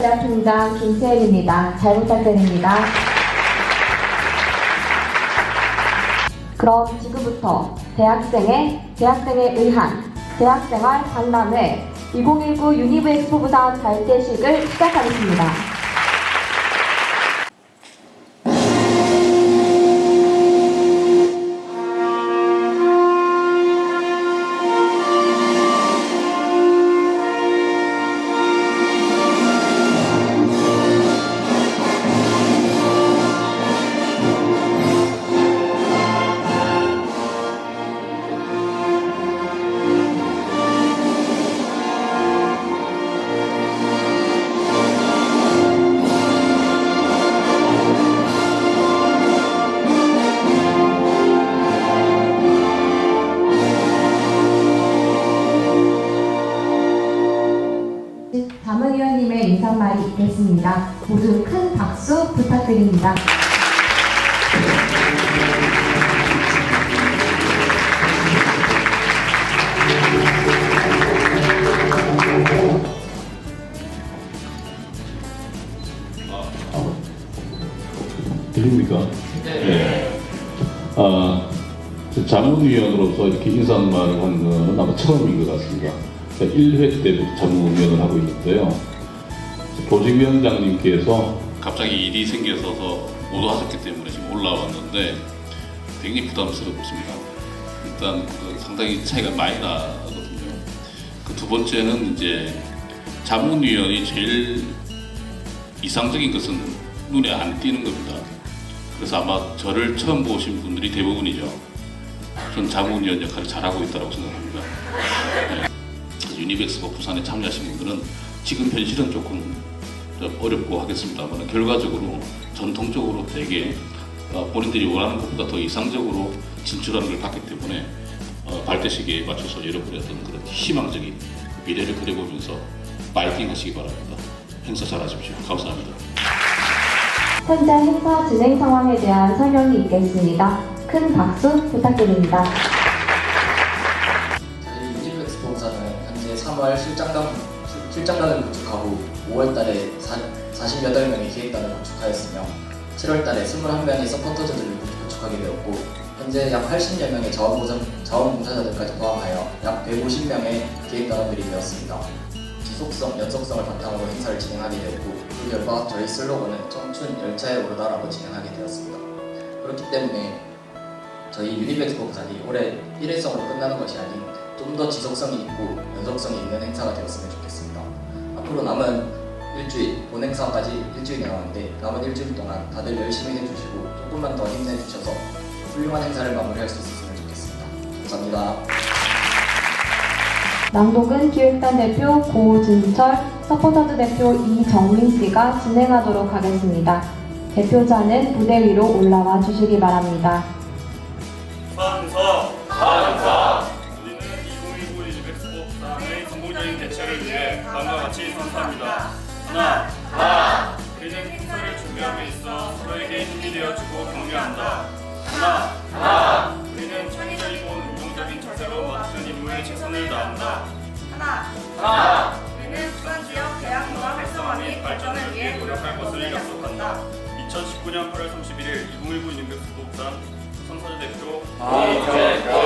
대학 팀장 김세일입니다. 잘 부탁드립니다. 그럼 지금부터 대학생의 대학생에 의한 대학생활 박람회 2019 유니브 엑스포 부산 발대식을 시작하겠습니다. 모두 큰 박수 부탁드립니다. 들립니까? 네. 아, 저 자문위원으로서 이렇게 인사말을 하는 건 아마 처음인 것 같습니다. 1회 때부터 자문위원을 하고 있는데요. 조직위원장님께서 갑자기 일이 생겨서 못 하셨기 때문에 지금 올라왔는데 굉장히 부담스럽습니다. 일단 그 상당히 차이가 많이 나거든요. 그 두 번째는 이제 자문위원이 제일 이상적인 것은 눈에 안 띄는 겁니다. 그래서 아마 저를 처음 보신 분들이 대부분이죠. 전 자문위원 역할을 잘하고 있다고 생각합니다. 네. 유니백스가 부산에 참여하신 분들은 지금 현실은 조금 좀 어렵고 하겠습니다만 결과적으로 전통적으로 되게 어, 본인들이 원하는 것보다 더 이상적으로 진출하는 걸 봤기 때문에 어, 발대식에 맞춰서 여러분의 어떤 그런 희망적인 미래를 그려보면서 파이팅 하시기 바랍니다. 행사 잘하십시오. 감사합니다. 현재 행사 진행 상황에 대한 설명이 있겠습니다. 큰 박수 부탁드립니다. 저희 유니브 엑스포사는 현재 3월 실장단, 실- 실장단을 구축하고 5월달에 48명의 기획단을 구축하였으며 7월달에 21명의 서포터즈들을 구축하게 되었고 현재 약 80여 명의 자원봉사, 자원봉사자들까지 포함하여 약 150명의 기획단원들이 되었습니다. 지속성, 연속성을 바탕으로 행사를 진행하게 되었고 그 결과 저희 슬로건은 청춘 열차에 오르다라고 진행하게 되었습니다. 그렇기 때문에 저희 유니백스포 부산이 올해 일회성으로 끝나는 것이 아닌 좀 더 지속성이 있고 연속성이 있는 행사가 되었으면 좋겠습니다. 앞으로 남은 일주일, 본 행사까지 일주일이 남았는데 남은 일주일 동안 다들 열심히 해주시고 조금만 더 힘내주셔서 훌륭한 행사를 마무리할 수 있었으면 좋겠습니다. 감사합니다. 낭독은 기획단 대표 고진철, 서포터즈 대표 이정민 씨가 진행하도록 하겠습니다. 대표자는 무대 위로 올라와 주시기 바랍니다. 개최를 위해 다음과 같이 선서합니다. 하나 하나 우리는 행사를 준비함에 있어 서로에게 힘이 되어주고 격려한다. 하나 하나 우리는 창의적이고 능동적인 자세로 맡은 임무에 최선을 다한다. 하나, 하나 우리는 부산 지역 대학 문화 활성화 및 발전을 위해 노력할 것을 약속한다. 2019년 8월 31일 2019 리즈백스포 부산 선서자 대표 이정표